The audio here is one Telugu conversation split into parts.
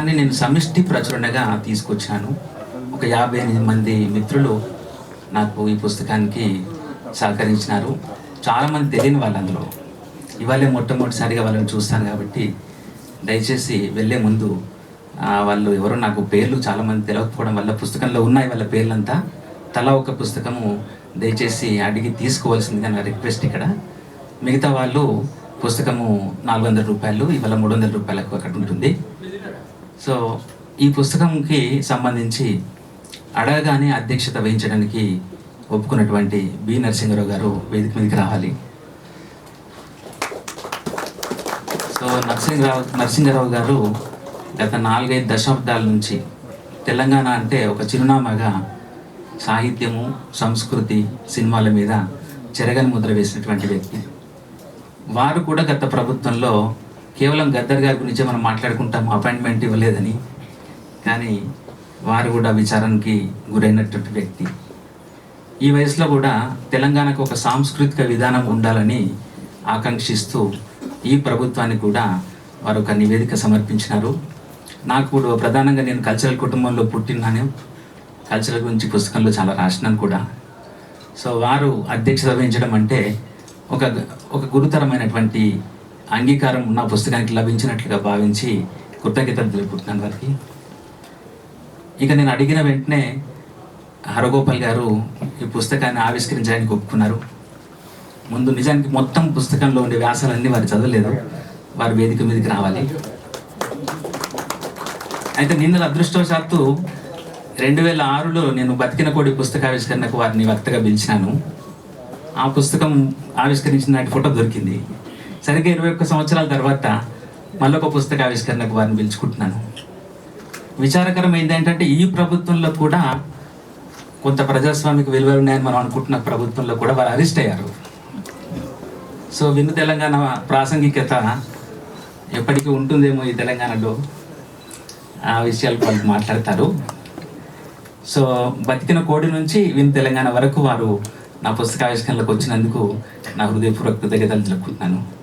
కానీ నేను సమిష్టి ప్రచురణగా తీసుకొచ్చాను. ఒక యాభై ఎనిమిది మంది మిత్రులు నాకు ఈ పుస్తకానికి సహకరించినారు. చాలామంది తెలియని వాళ్ళు అందులో. ఇవాళే మొట్టమొదటిసారిగా వాళ్ళని చూస్తాను కాబట్టి దయచేసి వెళ్ళే ముందు వాళ్ళు ఎవరో నాకు పేర్లు చాలామంది తెలియకపోవడం వల్ల పుస్తకంలో ఉన్నాయి వాళ్ళ పేర్లంతా. తలా ఒక పుస్తకము దయచేసి అడిగి తీసుకోవాల్సిందిగా నా రిక్వెస్ట్ ఇక్కడ. మిగతా వాళ్ళు పుస్తకము నాలుగు వందల రూపాయలు ఇవాళ మూడు వందల రూపాయలకు అక్కడ ఉంటుంది. సో ఈ పుస్తకంకి సంబంధించి అడగగానే అధ్యక్షత వహించడానికి ఒప్పుకున్నటువంటి బి నరసింహరావు గారు వేదిక మీదకి రావాలి. సో నరసింహరావు నరసింహరావు గారు గత నాలుగైదు దశాబ్దాల నుంచి తెలంగాణ అంటే ఒక చిరునామాగా సాహిత్యము సంస్కృతి సినిమాల మీద చెరగని ముద్ర వేసినటువంటి వ్యక్తి. వారు కూడా గత ప్రభుత్వంలో కేవలం గద్దర్ గారి గురించి మనం మాట్లాడుకుంటాం అపాయింట్మెంట్ ఇవ్వలేదని. కానీ వారు కూడా విచారానికి గురైనటువంటి వ్యక్తి. ఈ వయసులో కూడా తెలంగాణకు ఒక సాంస్కృతిక విధానం ఉండాలని ఆకాంక్షిస్తూ ఈ ప్రభుత్వానికి కూడా వారు ఒక నివేదిక సమర్పించినారు. నాకు కూడా ప్రధానంగా నేను కల్చరల్ కుటుంబంలో పుట్టినాను కల్చరల్ గురించి పుస్తకంలో చాలా రాసినాను కూడా. సో వారు అధ్యక్షత వహించడం అంటే ఒక ఒక గురుతరమైనటువంటి అంగీకారం నా పుస్తకానికి లభించినట్లుగా భావించి కృతజ్ఞతలు తెలుపుతున్నాను వారికి. ఇక నేను అడిగిన వెంటనే హరగోపాల్ గారు ఈ పుస్తకాన్ని ఆవిష్కరించడానికి ఒప్పుకున్నారు. ముందు నిజానికి మొత్తం పుస్తకంలో ఉండే వ్యాసాలన్నీ వారు చదవలేదు. వారి వేదిక మీదకి రావాలి. అయితే నిన్న అదృష్టవశాత్తు రెండు వేల ఆరులో నేను బతికిన కోడి పుస్తకావిష్కరణకు వారిని వక్తగా పిలిచినాను. ఆ పుస్తకం ఆవిష్కరించిన నాటి ఫోటో దొరికింది. సరిగ్గా ఇరవై ఒక్క సంవత్సరాల తర్వాత మళ్ళొక పుస్తక ఆవిష్కరణకు వారిని పిలుచుకుంటున్నాను. విచారకరం ఏంటంటే ఈ ప్రభుత్వంలో కూడా కొంత ప్రజాస్వామిక విలువలు ఉన్నాయని మనం అనుకుంటున్న ప్రభుత్వంలో కూడా వారు అరెస్ట్ అయ్యారు. సో విన్ను తెలంగాణ ప్రాసంగికత ఎప్పటికీ ఉంటుందేమో ఈ తెలంగాణలో? ఆ విషయాలు వాళ్ళు మాట్లాడతారు. సో బతికిన కోడి నుంచి విన్ తెలంగాణ వరకు వారు నా పుస్తకావిష్కరణలకు వచ్చినందుకు నా హృదయపూర్వక కృతజ్ఞతలు తెలుపుకుంటున్నాను.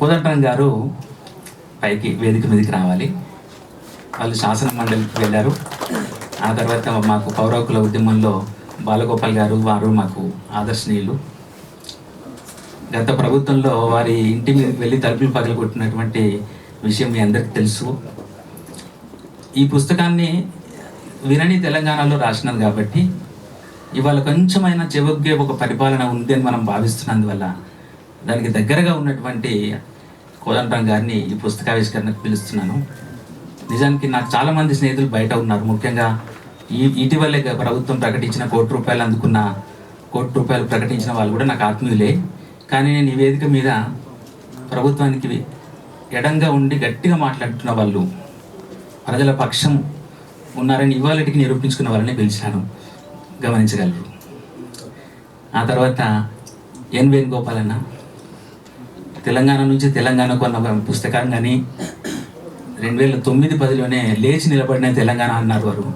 కోదండరాం గారు పైకి వేదిక మీదకి రావాలి. వాళ్ళు శాసన మండలికి వెళ్ళారు. ఆ తర్వాత మాకు పౌరకుల ఉద్యమంలో బాలగోపాల్ గారు వారు మాకు ఆదర్శనీయులు. గత ప్రభుత్వంలో వారి ఇంటి మీద వెళ్ళి తలుపులు పగలగొట్టినటువంటి విషయం మీ అందరికీ తెలుసు. ఈ పుస్తకాన్ని వినని తెలంగాణలో రాసినాను కాబట్టి ఇవాళ కొంచెమైనా చెవుగ్గే ఒక పరిపాలన ఉంది అని మనం భావిస్తున్నందువల్ల దానికి దగ్గరగా ఉన్నటువంటి కోదండరాం గారిని ఈ పుస్తకావిష్కరణకు పిలుస్తున్నాను. నిజానికి నాకు చాలా మంది స్నేహితులు బయట ఉన్నారు. ముఖ్యంగా ఈ ఇటీవలే ప్రభుత్వం ప్రకటించిన కోటి రూపాయలు అందుకున్న కోటి రూపాయలు ప్రకటించిన వాళ్ళు కూడా నాకు ఆత్మీయులే. కానీ నేను ఈ వేదిక మీద ప్రభుత్వానికి ఎడంగా ఉండి గట్టిగా మాట్లాడుతున్న వాళ్ళు ప్రజల పక్షం ఉన్నారని ఇవాళటికి నిరూపించుకున్న వాళ్ళని పిలిచాను. గమనించగలరు. ఆ తర్వాత ఎన్ వేణుగోపాల్ అన్న తెలంగాణ నుంచి తెలంగాణకు అన్న పుస్తకం కానీ రెండు వేల తొమ్మిది పదిలోనే లేచి నిలబడిన తెలంగాణ అన్నారు వారు.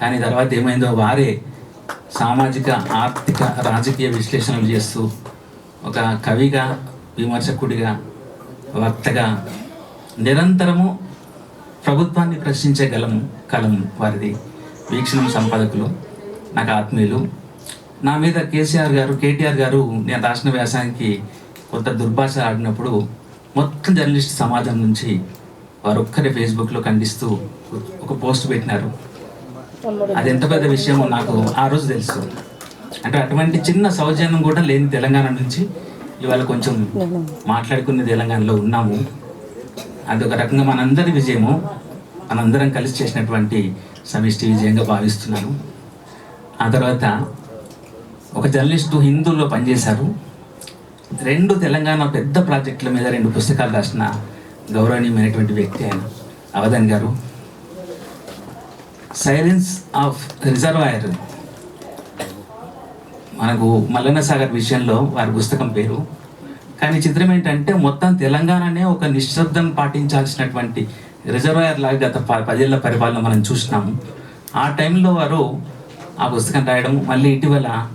కానీ తర్వాత ఏమైందో వారే సామాజిక ఆర్థిక రాజకీయ విశ్లేషణలు చేస్తూ ఒక కవిగా విమర్శకుడిగా వక్తగా నిరంతరము ప్రభుత్వాన్ని ప్రశ్నించే గలము కలం వారిది. వీక్షణం సంపాదకులు నాకు ఆత్మీయులు. నా మీద కేసీఆర్ గారు కేటీఆర్ గారు నేను రాసిన వ్యాసానికి కొంత దుర్భాష ఆడినప్పుడు మొత్తం జర్నలిస్ట్ సమాజం నుంచి వారు ఒక్కరే ఫేస్బుక్లో ఖండిస్తూ ఒక పోస్ట్ పెట్టినారు. అది ఎంత పెద్ద విషయమో నాకు ఆ రోజు తెలుసు. అంటే అటువంటి చిన్న సౌజన్యం కూడా లేని తెలంగాణ నుంచి ఇవాళ కొంచెం మాట్లాడుకునే తెలంగాణలో ఉన్నాము. అది ఒక రకంగా మనందరి విజయము. మనందరం కలిసి చేసినటువంటి సమిష్టి విజయంగా భావిస్తున్నాను. ఆ తర్వాత ఒక జర్నలిస్టు హిందువులో పనిచేశారు. రెండు తెలంగాణ పెద్ద ప్రాజెక్టుల మీద రెండు పుస్తకాలు రాసిన గౌరవనీయమైనటువంటి వ్యక్తి ఆయన అవధన్ గారు. సైలెన్స్ ఆఫ్ రిజర్వాయర్ మనకు మల్లన్న సాగర్ విషయంలో వారి పుస్తకం పేరు. కానీ చిత్రం ఏంటంటే మొత్తం తెలంగాణనే ఒక నిశ్శబ్దం పాటించాల్సినటువంటి రిజర్వాయర్ లాగా గత ప- పదేళ్ళ పరిపాలన మనం చూసినాము. ఆ టైంలో వారు ఆ పుస్తకం రాయడం మళ్ళీ ఇటీవల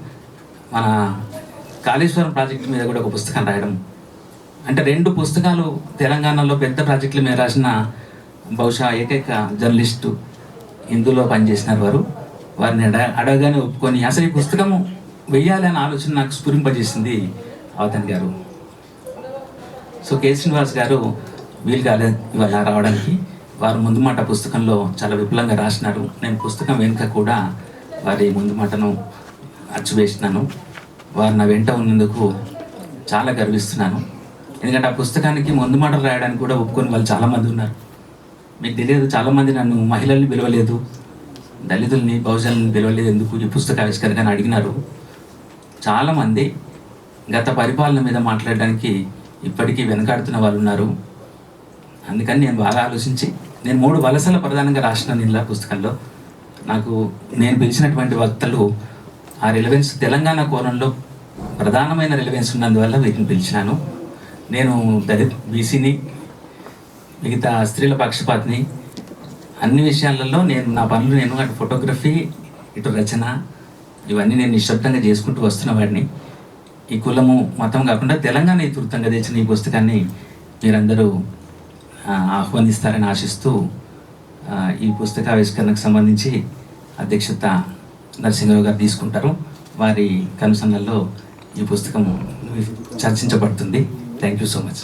మన కాళేశ్వరం ప్రాజెక్టు మీద కూడా ఒక పుస్తకం రాయడం. అంటే రెండు పుస్తకాలు తెలంగాణలో పెద్ద ప్రాజెక్టుల మీద రాసిన బహుశా ఏకైక జర్నలిస్టు ఇందులో పనిచేసినారు వారు. వారిని అడ అడగగానే ఒప్పుకొని అసలు ఈ పుస్తకము వెయ్యాలనే ఆలోచన నాకు స్ఫురింపజేసింది అవతన్ గారు. సో కె శ్రీనివాస్ గారు వీలు కాలేదు ఇవాళ రావడానికి. వారు ముందు మాట పుస్తకంలో చాలా విపులంగా రాసినారు. నేను పుస్తకం వెనుక కూడా వారి ముందు మాటను అచ్చువేసినాను వారు నా వెంట ఉన్నందుకు చాలా గర్విస్తున్నాను. ఎందుకంటే ఆ పుస్తకానికి ముందు మాటలు రాయడానికి కూడా ఒప్పుకొని వాళ్ళు చాలామంది ఉన్నారు. మీకు తెలియదు చాలామంది నన్ను మహిళల్ని పిలవలేదు దళితుల్ని బహుజనుల్ని పిలవలేదు ఎందుకు ఈ పుస్తక ఆవిష్కరణ అని అడిగినారు. చాలామంది గత పరిపాలన మీద మాట్లాడడానికి ఇప్పటికీ వెనకాడుతున్న వాళ్ళు ఉన్నారు. అందుకని నేను బాగా ఆలోచించి నేను మూడు వలసల ప్రధానంగా రాసిన నిల్లా పుస్తకంలో నాకు నేను పిలిచినటువంటి వక్తలు ఆ రిలవెన్స్ తెలంగాణ కోణంలో ప్రధానమైన రిలవెన్స్ ఉన్నందువల్ల వీటిని పిలిచినాను నేను దళిత్ బీసీని మిగతా స్త్రీల పక్షపాతిని అన్ని విషయాలలో నేను నా పనులు నేను అటు ఫోటోగ్రఫీ ఇటు రచన ఇవన్నీ నేను నిశ్శబ్దంగా చేసుకుంటూ వస్తున్న వాడిని. ఈ కులము మతం కాకుండా తెలంగాణ ఇతృతంగా తెచ్చిన ఈ పుస్తకాన్ని మీరందరూ ఆహ్వానిస్తారని ఆశిస్తూ ఈ పుస్తక ఆవిష్కరణకు సంబంధించి అధ్యక్షత నరసింహరావు గారు తీసుకుంటారు. వారి కనుసన్నల్లో ఈ పుస్తకం చర్చించబడుతుంది. Thank you so much